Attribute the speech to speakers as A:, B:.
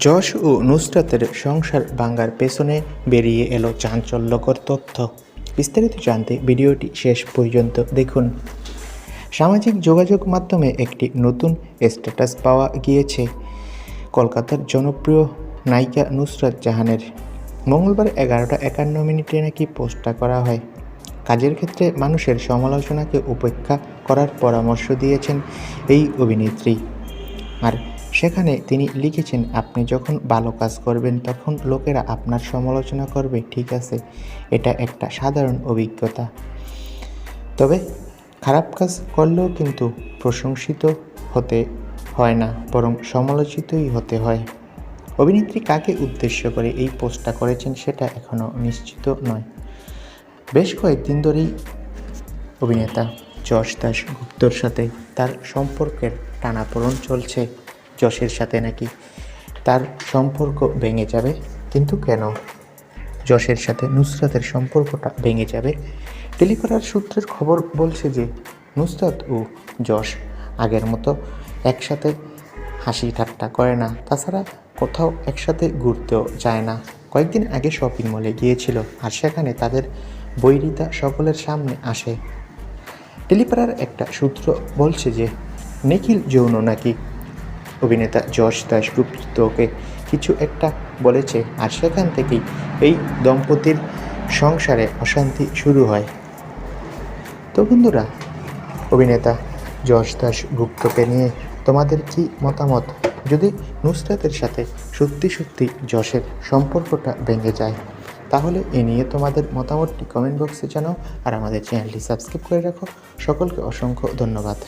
A: যশ ও নুসরাতের সংসার ভাঙ্গার পেছনে বেরিয়ে এলো চাঞ্চল্যকর তথ্য। বিস্তারিত জানতে ভিডিওটি শেষ পর্যন্ত দেখুন। সামাজিক যোগাযোগ মাধ্যমে একটি নতুন স্ট্যাটাস পাওয়া গিয়েছে। কলকাতার জনপ্রিয় নায়িকা নুসরাত জাহানের। মঙ্গলবার এগারোটা একান্ন মিনিটে নাকি পোস্টটা করা হয়। কাজের ক্ষেত্রে মানুষের সমালোচনাকে উপেক্ষা করার পরামর্শ দিয়েছেন এই অভিনেত্রী। আর সেখানে তিনি লিখেছেন, আপনি যখন ভালো কাজ করবেন, তখন লোকেরা আপনার সমালোচনা করবে, ঠিক আছে? এটা একটা সাধারণ অভিজ্ঞতা। তবে খারাপ কাজ করলেও কিন্তু প্রশংসিত হতে হয় না, বরং সমালোচিতই হতে হয়। অভিনেত্রী কাকে উদ্দেশ্য করে এই পোস্টটা করেছেন সেটা এখনও নিশ্চিত নয়। বেশ কয়েকদিন ধরেই অভিনেতা যশ দাস গুপ্তর সাথে তার সম্পর্কের টানাপোড়ন চলছে। যশের সাথে নাকি? তার সম্পর্ক ভেঙে যাবে, কিন্তু কেন? যশের সাথে নুসরাতের সম্পর্কটা ভেঙে যাবে? টেলিপাড়ার সূত্রের খবর বলছে যে, নুসরাত ও যশ আগের মতো একসাথে হাসি ঠাট্টা করে না। তাছাড়া কোথাও একসাথে ঘুরতেও যায় না। কয়েকদিন আগে শপিং মলে গিয়েছিল আর সেখানে তাদের বৈরিতা সকলের সামনে আসে। টেলিপাড়ার একটা সূত্র বলছে যে, নিখিল যৌন নাকি অভিনেতা যশ দাশগুপ্তকে কিছু একটা বলেছে আর সেখান থেকেই এই দম্পতির সংসারে অশান্তি শুরু হয়। তো বন্ধুরা, অভিনেতা যশ দাস গুপ্তকে নিয়ে তোমাদের কি মতামত? যদি নুসরাতের সাথে সত্যি সত্যি যশের সম্পর্কটা ভেঙে যায়, তাহলে এ নিয়ে তোমাদের মতামতটি কমেন্ট বক্সে জানাও আর আমাদের চ্যানেলটি সাবস্ক্রাইব করে রাখো। সকলকে অসংখ্য ধন্যবাদ।